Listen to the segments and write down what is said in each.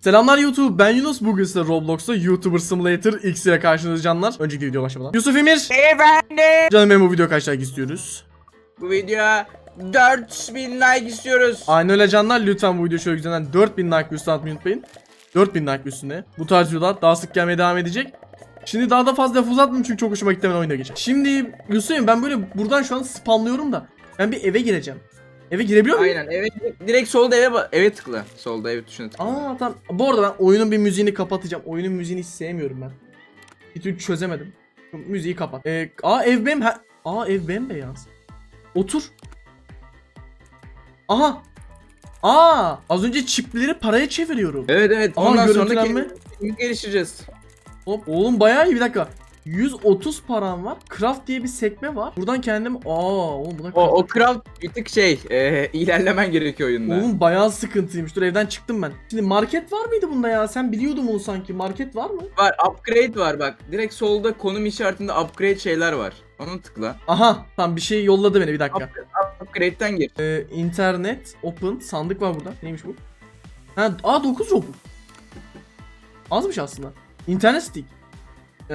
Selamlar YouTube ben Yunus bugün size Roblox'ta YouTuber Simulator X ile karşınızda canlar. Önceki video başlamadan. Yusuf Emir. Efendim Canım benim bu video kaç like istiyoruz? bu videoya 4000 like istiyoruz. Aynen öyle canlar lütfen bu video şöyle güzelden 4000 like üstüne atmayı unutmayın. 4000 like üstüne. Bu tarz videolar daha sık gelmeye devam edecek. Şimdi daha da fazla laf uzatmayayım çünkü çok hoşuma gitti hemen oyuna geçelim. Şimdi Yusuf Emir ben böyle buradan şu an spamlıyorum da. Ben bir eve gireceğim. Eve girebiliyor muyum? Aynen evet direkt solda eve eve tıkla. Solda eve tuşuna tıkla. Aa tamam. Bu arada ben oyunun bir müziğini kapatacağım. Oyunun müziğini hiç sevmiyorum ben. Bir türlü çözemedim. Müziği kapat. Ee, aa ev bem ha Aa ev bembeyaz. Otur. Aha. Aa az önce çipleri paraya çeviriyorum. Evet evet Aa, ondan sonra görüntülenme. kendimiz geliştireceğiz. Hop oğlum bayağı iyi bir dakika. 130 param var. Craft diye bir sekme var. Buradan kendim aa oğlum buna O, o craft bir tık şey e, ilerlemen gerekiyor oyunda. Oğlum bayağı sıkıntıymış. Dur evden çıktım ben. Şimdi market var mıydı bunda ya? Sen biliyordun bunu sanki. Market var mı? Var upgrade var bak. Direkt solda konum işaretinde upgrade şeyler var. Onu tıkla. Aha tamam bir şey yolladı beni bir dakika. Upgrade'den gir. Ee, internet open sandık var burada. Neymiş bu? Ha, aa 9 robux. Azmış aslında. İnternet stick. Ee,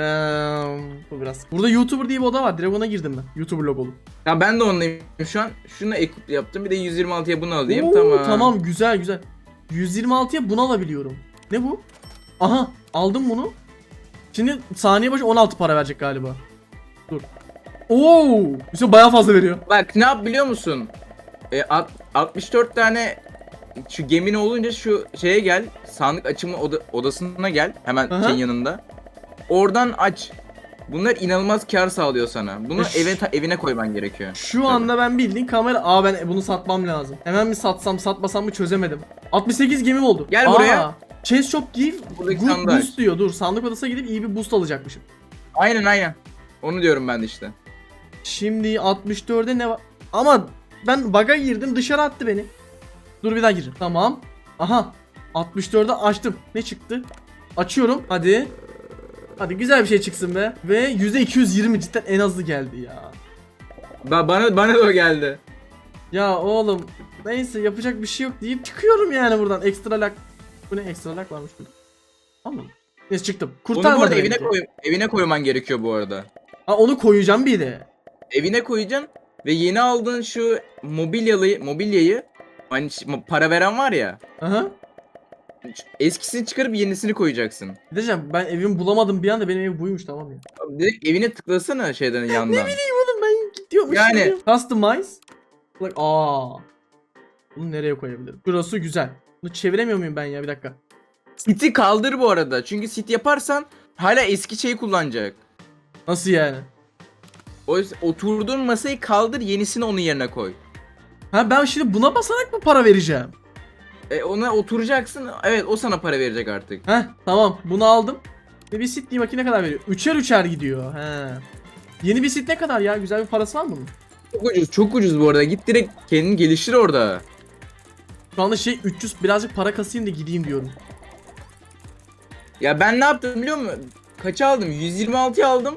bu biraz. Burada YouTuber diye bir oda var. Direkt ona girdim ben. YouTuber logolu. Ya ben de onunlayım şu an. Şunu equip yaptım. Bir de 126'ya bunu alayım. Oo, tamam. Tamam güzel güzel. 126'ya bunu alabiliyorum. Ne bu? Aha aldım bunu. Şimdi saniye başı 16 para verecek galiba. Dur. Oo, işte bayağı fazla veriyor. Bak ne yap biliyor musun? E, alt- 64 tane şu gemine olunca şu şeye gel. Sandık açımı oda- odasına gel. Hemen Aha. şeyin yanında. Oradan aç. Bunlar inanılmaz kar sağlıyor sana. Bunu Eş. eve ta- evine koyman gerekiyor. Şu Tabii. anda ben bildiğin kamera... Aa ben bunu satmam lazım. Hemen mi satsam satmasam mı çözemedim. 68 gemim oldu. Gel Aa, buraya. Chase Shop give Buradaki good boost diyor. Dur sandık odasına gidip iyi bir boost alacakmışım. Aynen aynen. Onu diyorum ben de işte. Şimdi 64'e ne var? Ama ben bug'a girdim dışarı attı beni. Dur bir daha gireceğim. Tamam. Aha. 64'e açtım. Ne çıktı? Açıyorum. Hadi. Hadi güzel bir şey çıksın be. Ve %220 cidden en azı geldi ya. Ba- bana bana da o geldi. Ya oğlum neyse yapacak bir şey yok deyip çıkıyorum yani buradan. Ekstra lak. Bu ne ekstra lak varmış burada. Tamam. Neyse çıktım. Onu bu arada evine koy evine koyman gerekiyor bu arada. Ha onu koyacağım bir de. Evine koyacaksın ve yeni aldığın şu mobilyalı mobilyayı hani para veren var ya. Aha. Eskisini çıkarıp yenisini koyacaksın. Diyeceğim ben evimi bulamadım bir anda benim ev buymuş tamam ya. Direkt evine tıklasana şeyden yandan. Oğlum ben gidiyormuş. Yani. gidiyorum. Customize. Bak aa. Bunu nereye koyabilirim? Burası güzel. Bunu çeviremiyor muyum ben ya bir dakika. City kaldır bu arada. Çünkü sit yaparsan hala eski şeyi kullanacak. Nasıl yani? O yüzden oturduğun masayı kaldır yenisini onun yerine koy. Ha ben şimdi buna basarak mı para vereceğim? E ona oturacaksın. Evet o sana para verecek artık. Heh tamam bunu aldım. Ve bir sit bakayım ne kadar veriyor? Üçer üçer gidiyor. He. Yeni bir sit ne kadar ya? Güzel bir parası var mı bunun? Çok ucuz, çok ucuz bu arada. Git direkt kendini geliştir orada. Şu anda şey 300 birazcık para kasayım da gideyim diyorum. Ya ben ne yaptım biliyor musun? Kaça aldım? 126 aldım.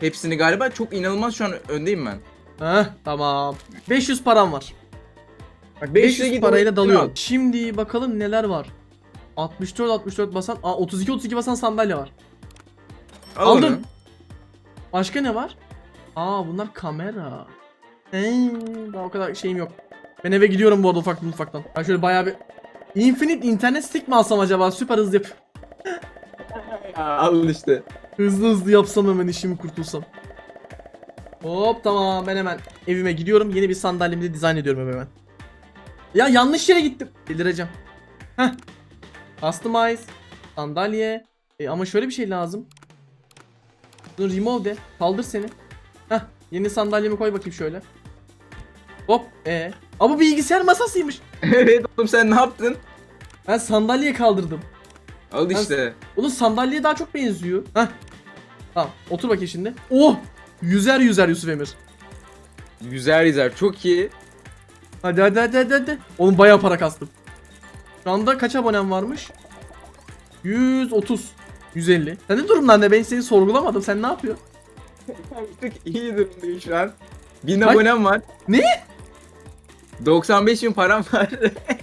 Hepsini galiba. Çok inanılmaz şu an öndeyim ben. Heh tamam. 500 param var. Bak 500 git parayla oyunu dalıyorum. al. Şimdi bakalım neler var. 64 64 basan, aa 32 32 basan sandalye var. Al Aldım. onu. Başka ne var? Aa bunlar kamera. Eee, daha o kadar şeyim yok. Ben eve gidiyorum bu arada ufaktan ufaktan. Ben şöyle bayağı bir Infinite internet stick mi alsam acaba? Süper hızlı yap. Ya, al işte. Hızlı hızlı yapsam hemen işimi kurtulsam. Hop tamam ben hemen evime gidiyorum. Yeni bir sandalyemi de dizayn ediyorum hemen. Ya yanlış yere gittim. Delireceğim. Heh. Customize. Sandalye. E, ama şöyle bir şey lazım. Dur remove de. Kaldır seni. Heh. Yeni sandalyemi koy bakayım şöyle. Hop. E. Ama bilgisayar masasıymış. evet oğlum sen ne yaptın? Ben sandalyeyi kaldırdım. Al işte. Oğlum sandalyeye daha çok benziyor. Heh. Tamam otur bakayım şimdi. Oh! Yüzer yüzer Yusuf Emir. Güzel güzel. Çok iyi. Hadi hadi hadi hadi hadi. Oğlum bayağı para kastım. Şu anda kaç abonem varmış? 130. 150. Sen ne durumda anne? Ben seni sorgulamadım. Sen ne yapıyorsun? Çok iyi durumdayım şu an. 1000 Kaç- abonem var. Ne? 95 bin param var.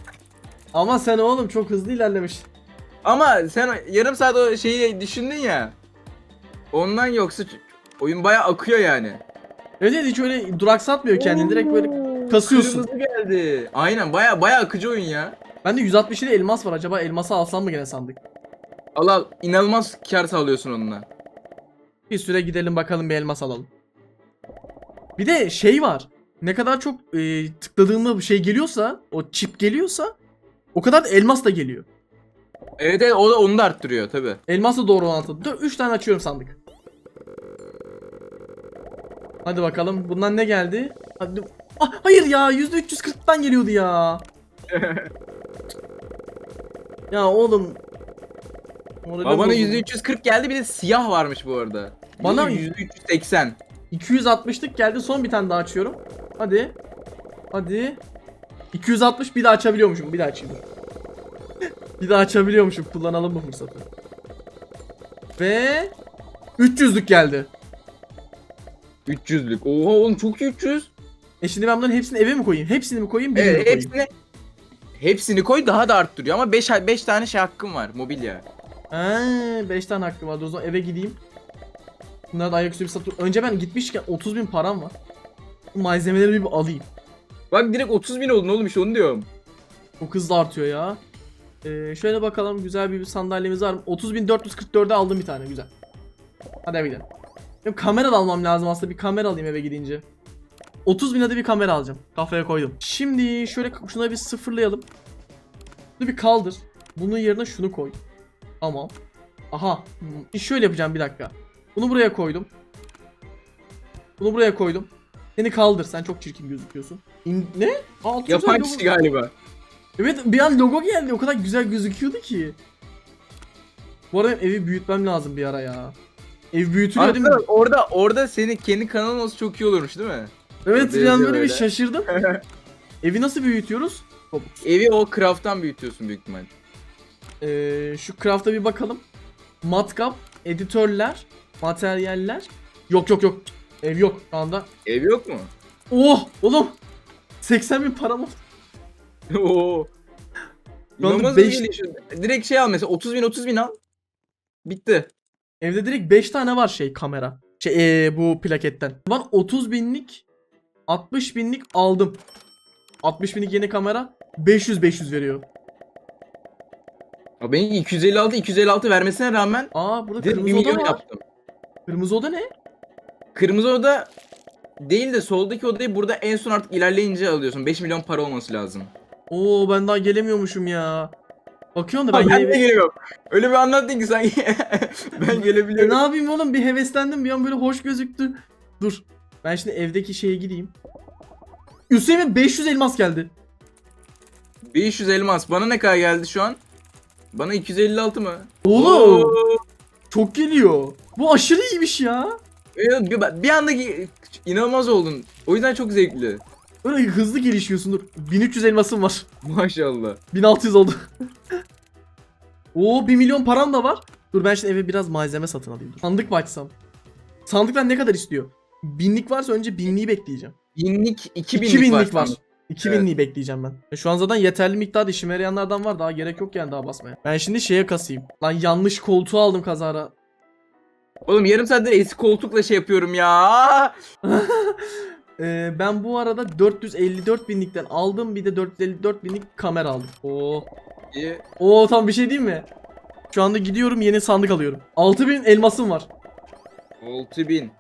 Ama sen oğlum çok hızlı ilerlemiş. Ama sen yarım saat o şeyi düşündün ya. Ondan yoksa oyun bayağı akıyor yani. Evet evet hiç öyle duraksatmıyor kendini direkt böyle kasıyorsun. Kırmızı geldi. Aynen bayağı bayağı akıcı oyun ya. Bende 160 ile elmas var acaba elması alsam mı gene sandık? Al al inanılmaz kar sağlıyorsun onunla. Bir süre gidelim bakalım bir elmas alalım. Bir de şey var. Ne kadar çok e, tıkladığında bir şey geliyorsa, o çip geliyorsa o kadar da elmas da geliyor. Evet evet o da onu da arttırıyor tabi. Elmas da doğru orantılı. Dur 3 tane açıyorum sandık. Hadi bakalım. Bundan ne geldi? Hadi. Ah, hayır ya %340'tan geliyordu ya. ya oğlum. Moralim Bana bozuldu. %340 geldi bir de siyah varmış bu arada. Bana- %380. 260'lık geldi. Son bir tane daha açıyorum. Hadi. Hadi. 260 bir daha açabiliyormuşum. Bir daha açayım. bir daha açabiliyormuşum. Kullanalım bu fırsatı. Ve 300'lük geldi. 300'lük. Oha oğlum çok iyi 300. E şimdi ben bunların hepsini eve mi koyayım? Hepsini mi koyayım? Birini mi Evet koyayım? hepsini hepsini koy daha da arttırıyor ama 5 5 tane şey hakkım var mobilya. Eee 5 tane hakkım vardı o zaman eve gideyim. Bunları da ayaküstü bir satın. Önce ben gitmişken 30 bin param var. Malzemeleri bir alayım. Bak direkt 30 bin oldun oğlum işte onu diyorum. Çok hızlı artıyor ya. Ee, şöyle bakalım güzel bir sandalyemiz var mı? 30.444'e aldım bir tane güzel. Hadi eve gidelim. Benim kamera da almam lazım aslında bir kamera alayım eve gidince. 30 bin hadi bir kamera alacağım. Kafaya koydum. Şimdi şöyle şuna bir sıfırlayalım. Bunu bir kaldır. Bunun yerine şunu koy. Tamam. Aha. Şöyle yapacağım bir dakika. Bunu buraya koydum. Bunu buraya koydum. Seni kaldır. Sen çok çirkin gözüküyorsun. İn- ne? Aa, Yapan kişi galiba. Evet bir an logo geldi. O kadar güzel gözüküyordu ki. Bu arada evi büyütmem lazım bir ara ya. Ev büyütülüyor değil mi? Aslında orada orada senin kendi kanalın olsa çok iyi olurmuş değil mi? Evet bir an böyle bir şaşırdım. Evi nasıl büyütüyoruz? Evi o craft'tan büyütüyorsun büyük ihtimal. Ee, şu craft'a bir bakalım. Matkap, editörler, materyaller. Yok yok yok. Ev yok şu anda. Ev yok mu? Oh oğlum. 80 bin param oldu. Oo. İnanılmaz beş- gelişiyor. Direkt şey al mesela 30 bin 30 bin al. Bitti. Evde direkt 5 tane var şey kamera. Şey ee, bu plaketten. Ben 30 binlik 60 binlik aldım. 60 binlik yeni kamera 500 500 veriyor. Abi benim 256 256 vermesine rağmen Aa burada direkt 1 kırmızı oda milyon var. yaptım. Kırmızı oda ne? Kırmızı oda değil de soldaki odayı burada en son artık ilerleyince alıyorsun. 5 milyon para olması lazım. Oo ben daha gelemiyormuşum ya. Bakıyorum da Ben, ben, ben de geliyorum. Öyle bir anlattın ki sanki ben E, gelebiliyorum. ne yapayım oğlum bir heveslendim bir an böyle hoş gözüktü. Dur. Ben şimdi evdeki şeye gideyim. Hüseyin'e 500 elmas geldi. 500 elmas. Bana ne kadar geldi şu an? Bana 256 mı? Oğlum Oo. çok geliyor. Bu aşırı iyiymiş ya. Evet, Bir, bir anda inanılmaz oldun. O yüzden çok zevkli. Böyle hızlı gelişiyorsun dur. 1300 elmasım var. Maşallah. 1600 oldu. Oo 1 milyon param da var. Dur ben şimdi eve biraz malzeme satın alayım. Dur. Sandık mı açsam? Sandıklar ne kadar istiyor? Binlik varsa önce binliği bekleyeceğim. Binlik 2000'lik 2000'lik var. var. sanırım. 2000'liği bekleyeceğim ben. E, Şu an zaten yeterli miktarda işime yarayanlardan var. Daha gerek yok yani daha basmaya. Ben şimdi şeye kasayım. Lan yanlış koltuğu aldım kazara. Oğlum yarım saattir eski koltukla şey yapıyorum ya. Ee, ben bu arada 454 binlikten aldım. Bir de 454 binlik kamera aldım. Oo. İyi. Oo tam bir şey değil mi? Şu anda gidiyorum yeni sandık alıyorum. 6000 elmasım var. 6000.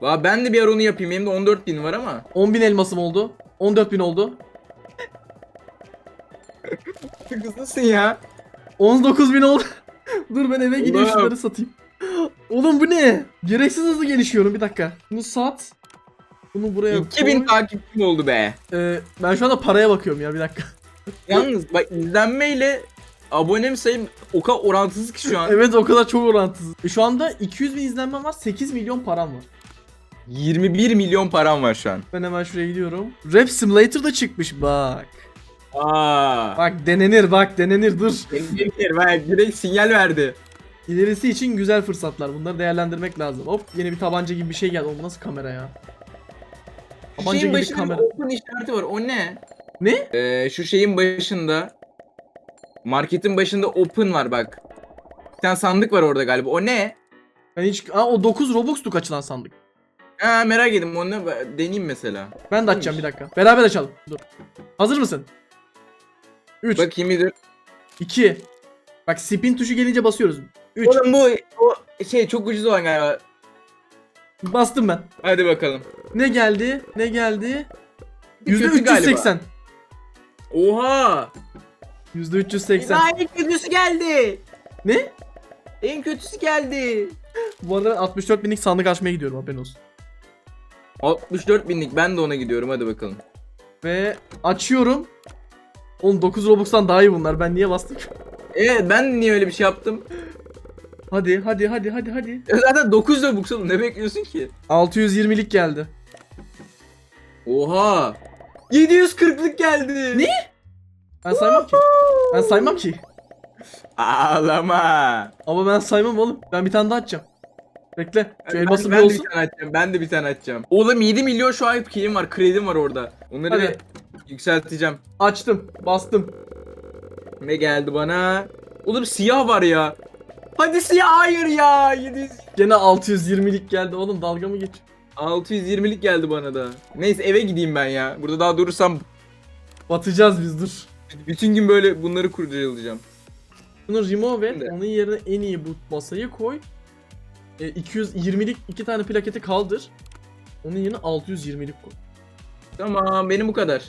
Valla ben de bir ara onu yapayım. Benim de 14000 var ama. 10.000 elmasım oldu. 14.000 oldu. Kızlısın ya. 19.000 oldu. Dur ben eve gideyim Ulan. şunları satayım. Oğlum bu ne? Gereksiz hızlı gelişiyorum bir dakika. Bunu sat. Bunu buraya 2000 koy. takipçim oldu be. Ee, ben şu anda paraya bakıyorum ya bir dakika. Yalnız bak izlenmeyle abonem sayım o kadar orantısız ki şu an. evet o kadar çok orantısız. Şu anda 200 bin izlenmem var 8 milyon param var. 21 milyon param var şu an. Ben hemen şuraya gidiyorum. Rap Simulator da çıkmış bak. Aa. Bak denenir bak denenir dur. Benim bak direkt sinyal verdi. İlerisi için güzel fırsatlar. Bunları değerlendirmek lazım. Hop yeni bir tabanca gibi bir şey geldi. O nasıl kamera ya? Tabanca şeyin gibi başında kamera. open işareti var. O ne? Ne? Ee, şu şeyin başında marketin başında open var bak. Bir tane sandık var orada galiba. O ne? Ben hiç... Aa, o 9 Robux'luk açılan sandık. Ha merak ettim. Onu da deneyeyim mesela. Ben de açacağım bir dakika. Beraber açalım. Dur. Hazır mısın? 3, Bakayım bir dur. 2. Bak spin tuşu gelince basıyoruz. 3. Oğlum bu o şey çok ucuz olan galiba. Bastım ben. Hadi bakalım. Ne geldi? Ne geldi? Kötü galiba. %380. Oha! %380. Daha en kötüsü geldi. Ne? En kötüsü geldi. Bu arada ben 64 binlik sandık açmaya gidiyorum haberin olsun. 64 binlik ben de ona gidiyorum hadi bakalım. Ve açıyorum. Oğlum 9 Robux'tan daha iyi bunlar. Ben niye bastım? Evet ben niye öyle bir şey yaptım? Hadi hadi hadi hadi hadi. Ya Zaten 9 Robux oğlum ne bekliyorsun ki? 620'lik geldi. Oha! 740'lık geldi. Ne? Ben saymam ki. Ben saymam ki. Ağlama. Ama ben saymam oğlum. Ben bir tane daha açacağım. Bekle. Şu Ben, ben bir de olsun. bir tane açacağım. Ben de bir tane açacağım. Oğlum 7 milyon şu an kilim var. Kredim var orada. Onları Hadi. bir yükselteceğim. Açtım. Bastım. Ne geldi bana? Oğlum siyah var ya. Hadi siyah hayır ya. 700 Gene 620'lik geldi oğlum. Dalga mı geç? 620'lik geldi bana da. Neyse eve gideyim ben ya. Burada daha durursam Batacağız biz dur. bütün gün böyle bunları kurcalayacağım. Bunu remove et. Onun yerine en iyi bu masayı koy. E, 220'lik iki tane plaketi kaldır. Onun yerine 620'lik koy. Tamam benim bu kadar.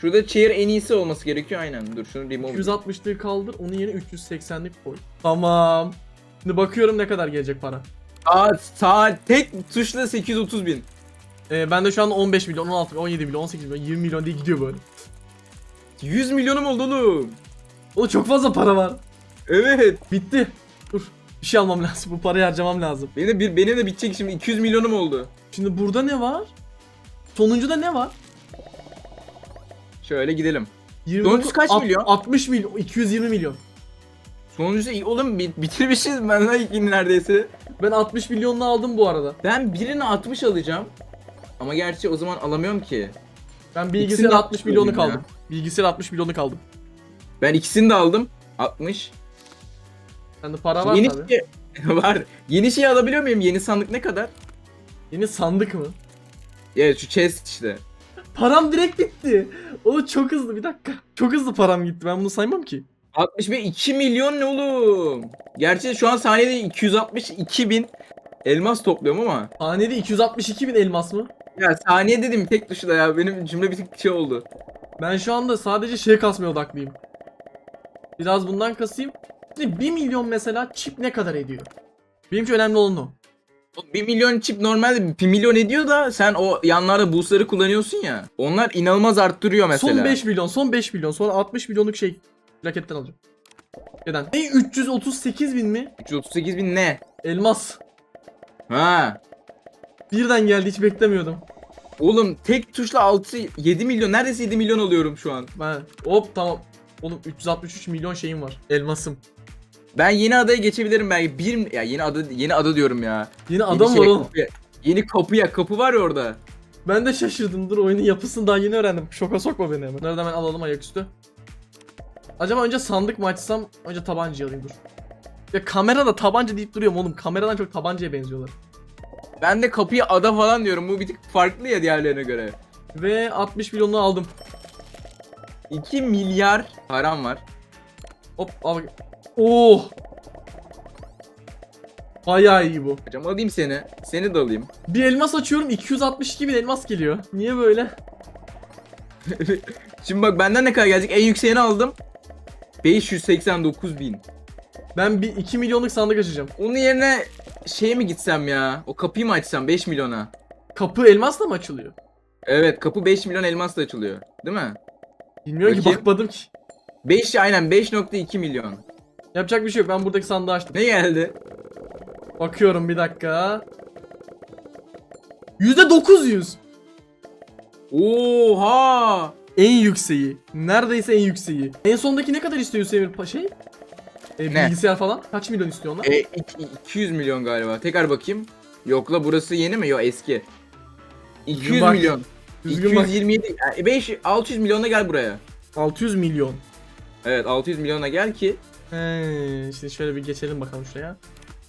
Şurada chair en iyisi olması gerekiyor aynen. Dur şunu remove. 260'lığı kaldır. Onun yerine 380'lik koy. Tamam. Şimdi bakıyorum ne kadar gelecek para. Aa saat tek tuşla 830 bin. E, ben de şu anda 15 milyon, 16 milyon, 17 milyon, 18 milyon, 20 milyon diye gidiyor böyle. 100 milyonum oldu oğlum. Oğlum çok fazla para var. Evet. Bitti. Bir şey almam lazım. Bu parayı harcamam lazım. Benim de bir benim de bitecek şimdi 200 milyonum oldu. Şimdi burada ne var? Sonuncuda ne var? Şöyle gidelim. 29 Sonuncusu kaç alt- milyon? 60 milyon, 220 milyon. Sonuncusu iyi oğlum bi- bitirmişiz ben de ilk neredeyse. Ben 60 milyonunu aldım bu arada. Ben birini 60 alacağım. Ama gerçi o zaman alamıyorum ki. Ben bilgisayar de 60 60 milyonu ya. kaldım. Bilgisayar 60 milyonu kaldım. Ben ikisini de aldım. 60. Sende para var Yeni tabii. şey var. Yeni şey alabiliyor muyum? Yeni sandık ne kadar? Yeni sandık mı? Evet şu chest işte. Param direkt bitti. O çok hızlı bir dakika. Çok hızlı param gitti. Ben bunu saymam ki. 65 2 milyon ne oğlum? Gerçi şu an saniyede 262 bin elmas topluyorum ama. Hanede 262 bin elmas mı? Ya saniye dedim tek tuşla ya benim cümle bir tık şey oldu. Ben şu anda sadece şey kasmaya odaklıyım. Biraz bundan kasayım. Şimdi 1 milyon mesela çip ne kadar ediyor? Benim için önemli olan o. O 1 milyon çip normalde 1 milyon ediyor da sen o yanlarda boostları kullanıyorsun ya. Onlar inanılmaz arttırıyor mesela. Son 5 milyon, son 5 milyon, sonra 60 milyonluk şey plaketten alacağım. Neden? Ne 338 bin mi? 338 bin ne? Elmas. Ha. Birden geldi hiç beklemiyordum. Oğlum tek tuşla 6 7 milyon neredeyse 7 milyon alıyorum şu an. Ben hop tamam. Oğlum 363 milyon şeyim var. Elmasım. Ben yeni adaya geçebilirim belki. Bir ya yeni ada yeni ada diyorum ya. Yeni Yeni adam şey, var oğlum. kapıya- Yeni kapıya kapı var ya orada. Ben de şaşırdım. Dur oyunun yapısını daha yeni öğrendim. Şoka sokma beni hemen. Nereden hemen alalım ayaküstü. Acaba önce sandık mı açsam? Önce tabancayı alayım dur. Ya kamerada tabanca deyip duruyorum oğlum. Kameradan çok tabancaya benziyorlar. Ben de kapıya ada falan diyorum. Bu bir tık farklı ya diğerlerine göre. Ve 60 milyonunu aldım. 2 milyar param var. Hop al bak. Oh! Bayağı iyi bu. Hocam alayım seni. Seni de alayım. Bir elmas açıyorum 262 bin elmas geliyor. Niye böyle? Şimdi bak benden ne kadar gelecek? En yükseğini aldım. 589 bin. Ben bir 2 milyonluk sandık açacağım. Onun yerine şeye mi gitsem ya? O kapıyı mı açsam 5 milyona? Kapı elmasla mı açılıyor? Evet kapı 5 milyon elmasla açılıyor. Değil mi? Bilmiyorum ki Bakayım. bakmadım ki. 5 aynen 5.2 milyon. Yapacak bir şey yok. Ben buradaki sandığı açtım. Ne geldi? Bakıyorum bir dakika. %900. Oha! En yükseği. Neredeyse en yükseği. En sondaki ne kadar istiyor Hüseyin Pa- şey? E, Ne? bilgisayar falan. Kaç milyon istiyor onlar? E, iki- 200 milyon galiba. Tekrar bakayım. Yok la burası yeni mi? Yok eski. 200 bak. milyon. Düzgün bak. 227 yani 5 600 milyona gel buraya. 600 milyon. Evet 600 milyona gel ki He, şimdi şöyle bir geçelim bakalım şuraya.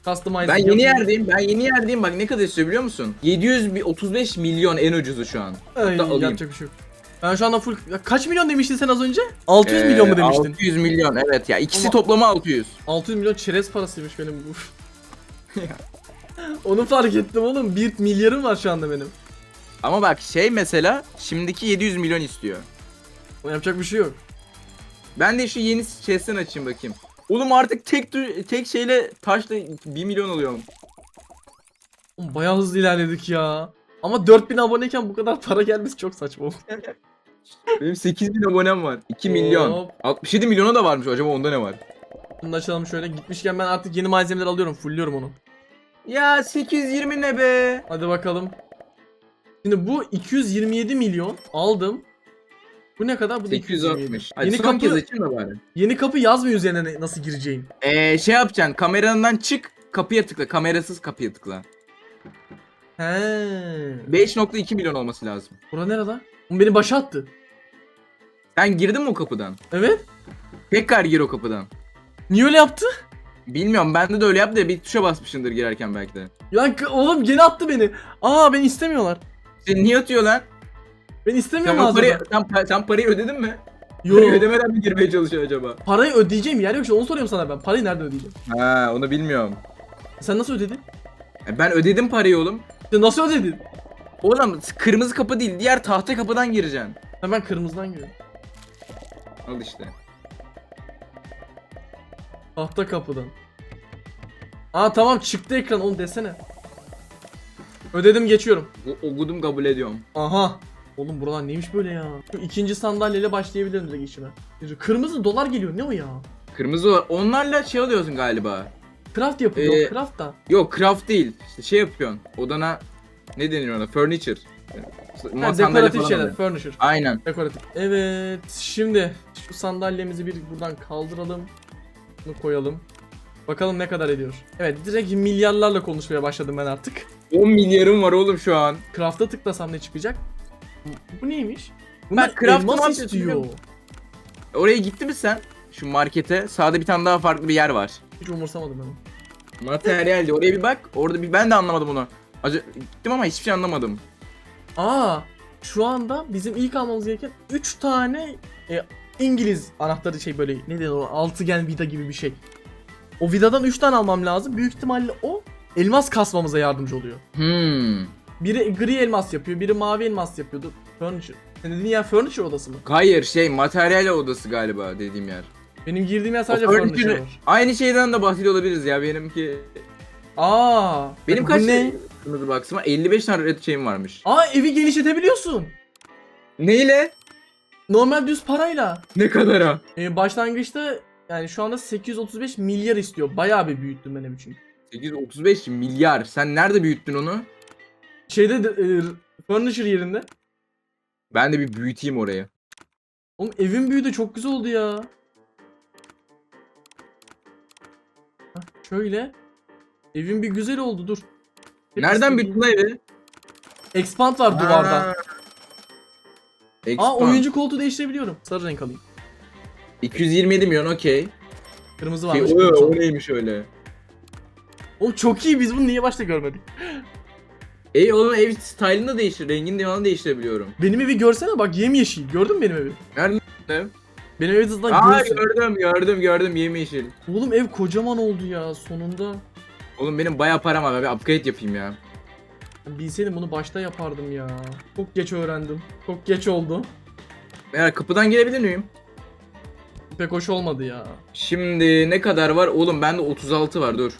Customize Ben yeni yerdeyim. Ben yeni yerdeyim. Bak ne kadar istiyor biliyor musun? 735 milyon en ucuzu şu an. Ay, alayım. yapacak bir şey yok. Ben şu anda full... Kaç milyon demiştin sen az önce? 600 milyon mu Ee, demiştin? 600 milyon evet ya. İkisi Ama- toplamı 600. 600 milyon çerez parasıymış benim bu. Onu fark ettim oğlum. 1 milyarım var şu anda benim. Ama bak şey mesela şimdiki 700 milyon istiyor. Yapacak bir şey yok. Ben de şu yeni chest'ten açayım bakayım. Oğlum artık tek tek şeyle taşla 1 milyon alıyorum. Oğlum bayağı hızlı ilerledik ya. Ama 4000 aboneyken bu kadar para gelmesi çok saçma oldu. Benim 8000 abonem var. 2 milyon. Hop. 67 milyona da varmış acaba onda ne var? Bunu da açalım şöyle. Gitmişken ben artık yeni malzemeler alıyorum. Fullliyorum onu. Ya 820 ne be? Hadi bakalım. Şimdi bu 227 milyon aldım. Bu ne kadar? Bu da 860. Hadi Yeni son kapı, kez açayım da bari. yeni kapı yazmıyor üzerine ne- nasıl gireceğin. Ee, şey yapacaksın kamerandan çık kapıya tıkla. Kamerasız kapıya tıkla. He. 5.2 milyon olması lazım. Bura nerede? Oğlum beni başa attı. Sen girdin mi o kapıdan? Evet. Tekrar gir o kapıdan. Niye öyle yaptı? Bilmiyorum bende de öyle yaptı ya bir tuşa basmışsındır girerken belki de. Ya k- oğlum gene attı beni. Aa beni istemiyorlar. Sen niye atıyor lan? Ben Sen, istemiyorum o parayı, sen, pa- sen parayı ödedin mi? Yo. Parayı ödemeden mi girmeye çalışıyor acaba? Parayı ödeyeceğim yer yok işte onu soruyorum sana ben. Parayı nereden ödeyeceğim? Ha onu bilmiyorum. Sen nasıl ödedin? E, Ben ödedim parayı oğlum. Sen nasıl ödedin? Oğlum kırmızı kapı değil diğer tahta kapıdan gireceksin. Ha ben kırmızıdan giriyorum. Al işte. Tahta kapıdan. Aa tamam çıktı ekran onu desene. Ödedim geçiyorum. O, okudum kabul ediyorum. Aha. Oğlum buralar neymiş böyle ya? Şu ikinci sandalyeyle başlayabilirim direkt işime. Kırmızı dolar geliyor ne o ya? Kırmızı var. Onlarla şey alıyorsun galiba. Craft yapıyor Ee, craft da. Yok craft değil. İşte şey yapıyorsun. Odana ne deniyor ona? Furniture. Ha, Masa sandalye dekoratif falan şeyler, furniture. Aynen. Dekoratif. Evet, şimdi şu sandalyemizi bir buradan kaldıralım. Bunu koyalım. Bakalım ne kadar ediyor. Evet, direkt milyarlarla konuşmaya başladım ben artık. 10 milyarım var oğlum şu an. Craft'a tıklasam ne çıkacak? Bu neymiş? Bunlar Bak, craft'ı ne elmas istiyor. Oraya gitti mi sen? Şu markete. Sağda bir tane daha farklı bir yer var. Hiç umursamadım ben onu. Materyaldi. Oraya bir bak. Orada bir ben de anlamadım onu. Acı gittim ama hiçbir şey anlamadım. Aa, şu anda bizim ilk almamız gereken 3 tane e, İngiliz anahtarı şey böyle ne denir o altıgen vida gibi bir şey. O vidadan 3 tane almam lazım. Büyük ihtimalle o elmas kasmamıza yardımcı oluyor. Hmm. Biri gri elmas yapıyor, biri mavi elmas yapıyordu. Furniture. Sen dediğin yer furniture odası mı? Hayır şey materyal odası galiba dediğim yer. Benim girdiğim yer sadece O furniture var. Aynı şeyden de bahsediyor olabiliriz ya benimki. Aa, Benim bu kaç ne? kırmızı baksıma 55 tane red şeyim varmış. Aa evi genişletebiliyorsun. Neyle? Normal düz parayla. Ne kadara? Ee, başlangıçta yani şu anda 835 milyar istiyor. Bayağı bir büyüttüm ben evi çünkü. 835 milyar. Sen nerede büyüttün onu? Şeyde de, e, furniture yerinde. Ben de bir büyüteyim orayı. Oğlum evin büyüdü çok güzel oldu ya. Hah, şöyle. Evin bir güzel oldu dur. Hep Nereden istediğim- büyüttün lan evi? Expand var duvarda. Ha. Aa Expand. oyuncu koltuğu değiştirebiliyorum. Sarı renk alayım. 227 milyon okey. Kırmızı Şey, varmış. o, o neymiş öyle? Oğlum çok iyi biz bunu niye başta görmedik? Ey oğlum ev style'ını da değiştir. Rengini falan değiştirebiliyorum. Benim evi görsene bak yemyeşil. Gördün mü benim evi? Nerede? Benim evi zaten Aa görsün. gördüm gördüm gördüm yemyeşil. Oğlum ev kocaman oldu ya sonunda. Oğlum benim bayağı param var. Ben bir upgrade yapayım ya. Bilseydim bunu başta yapardım ya. Çok geç öğrendim. Çok geç oldu. Meğer kapıdan girebilir miyim? Pek hoş olmadı ya. Şimdi ne kadar var? Oğlum bende 36 var dur.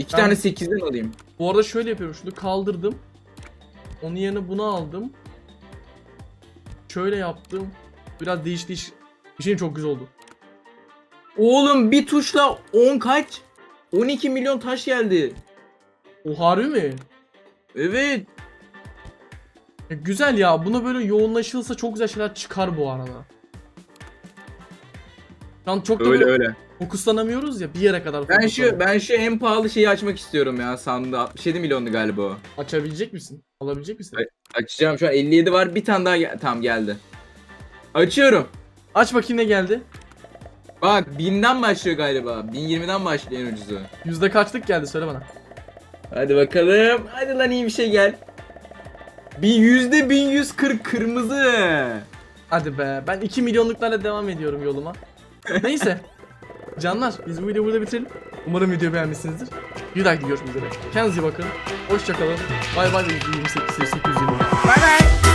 İki Ben- tane 8'den alayım. Bu arada şöyle yapıyorum. Şunu kaldırdım. Onun yerine bunu aldım. Şöyle yaptım. Biraz değiş değiş. Bir şeyin çok güzel oldu. Oğlum bir tuşla 10 kaç? 12 milyon taş geldi. O harbi mi? Evet. Ya güzel ya. Buna böyle yoğunlaşılsa çok güzel şeyler çıkar bu arada. Şu an çok da Öyle böyle öyle. Fokuslanamıyoruz ya bir yere kadar. Ben şu ben şu en pahalı şeyi açmak istiyorum ya sandığı. 67 milyondu galiba o. Açabilecek misin? Alabilecek misin? Açacağım şu an 57 var. Bir tane daha gel- tamam geldi. Açıyorum. Aç bakayım ne geldi. Bak 1000'den başlıyor galiba. 1020'den başlıyor en ucuzu. Yüzde kaçlık geldi söyle bana. Hadi bakalım. Hadi lan iyi bir şey gel. Bir yüzde 1140 kırmızı. Hadi be ben 2 milyonluklarla devam ediyorum yoluma. Neyse. Canlar biz bu videoyu burada bitirelim. Umarım video beğenmişsinizdir. Bir dahaki görüşmek üzere. Kendinize iyi bakın. Hoşçakalın. Bay bay ve 28 820. Bay bay.